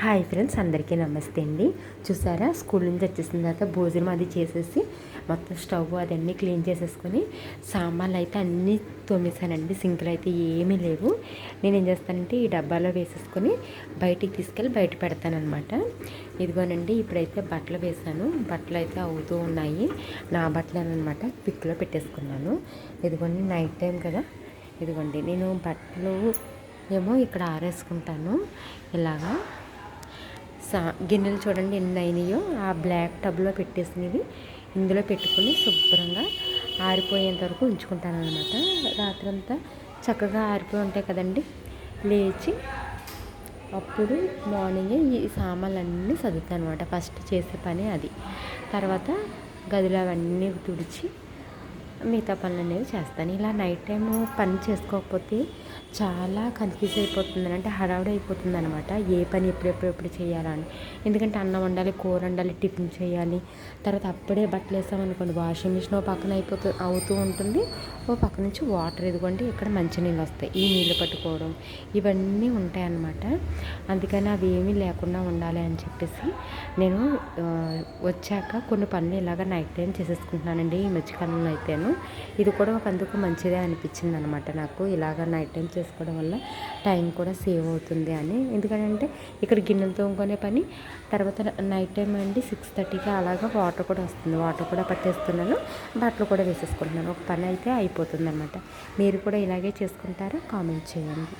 Hi friends అందరికీ నమస్తే అండి. చూసారా? స్కూల్ నుంచి వచ్చేసిన తర్వాత భోజనం అది చేసేసి మొత్తం స్టవ్ అదన్నీ క్లీన్ చేసేసుకొని సామాన్లు అయితే అన్నీ తోమేశానండి. సింకులు అయితే ఏమీ లేవు. నేను ఏం చేస్తానంటే ఈ డబ్బాలో వేసేసుకొని బయటికి తీసుకెళ్ళి బయట పెడతానమాట ఇదిగోనండి ఇప్పుడైతే బట్టలు వేసాను బట్టలు అయితే అవుతూ ఉన్నాయి. నా బట్టలు అనమాట పిక్లో పెట్టేసుకున్నాను. ఇదిగోండి నైట్ టైం కదా. ఇదిగోండి నేను బట్టలు ఏమో ఇక్కడ ఆరేసుకుంటాను. ఇలాగా సా గిన్నెలు చూడండి ఎన్ని అయినాయో ఆ బ్లాక్ టబ్లో పెట్టేసినవి. ఇందులో పెట్టుకొని శుభ్రంగా ఆరిపోయేంత వరకు ఉంచుకుంటాను అనమాట రాత్రంతా చక్కగా ఆరిపోయి ఉంటాయి కదండి. లేచి అప్పుడు మార్నింగ్ ఈ సామాన్లన్నీ చదువుతాను అనమాట ఫస్ట్ చేసే పని అది. తర్వాత గదిలో అవన్నీ తుడిచి మిగతా పనులు అనేవి చేస్తాను. ఇలా నైట్ టైం పని చేసుకోకపోతే చాలా కన్ఫ్యూజ్ అయిపోతుంది అంటే హడావుడి అయిపోతుంది అనమాట ఏ పని ఎప్పుడెప్పుడు ఎప్పుడు చేయాలని. ఎందుకంటే అన్నం వండాలి కూర వండాలి టిఫిన్ చేయాలి. తర్వాత అప్పుడే బట్టలు వేసామనుకోండి వాషింగ్ మిషన్ ఓ పక్కన అయిపోతూ అవుతూ ఉంటుంది. ఓ పక్క నుంచి వాటర్ ఇదిగోండి ఇక్కడ మంచినీళ్ళు వస్తాయి. ఈ నీళ్ళు పట్టుకోవడం ఇవన్నీ ఉంటాయన్నమాట. అందుకని అవి ఏమీ లేకుండా ఉండాలి అని చెప్పేసి నేను వచ్చాక కొన్ని పనులు ఇలాగ నైట్ టైం చేసేసుకుంటున్నానండి ఈ మధ్యకాలంలో అయితేను. ఇది కూడా ఒక అందుకు మంచిదే అనిపించింది అనమాట నాకు. ఇలాగ నైట్ టైం చేసుకోవడం వల్ల టైం కూడా సేవ్ అవుతుంది అని. ఎందుకంటే ఇక్కడ గిన్నెలు తోముకునే పని తర్వాత నైట్ టైం అండి సిక్స్ థర్టీకి అలాగా వాటర్ కూడా వస్తుంది. వాటర్ కూడా పట్టేస్తున్నాను. బట్టలు కూడా వేసేసుకుంటున్నాను. ఒక పని అయితే అయిపోతుంది అనమాట మీరు కూడా ఇలాగే చేసుకుంటారా? కామెంట్ చేయండి.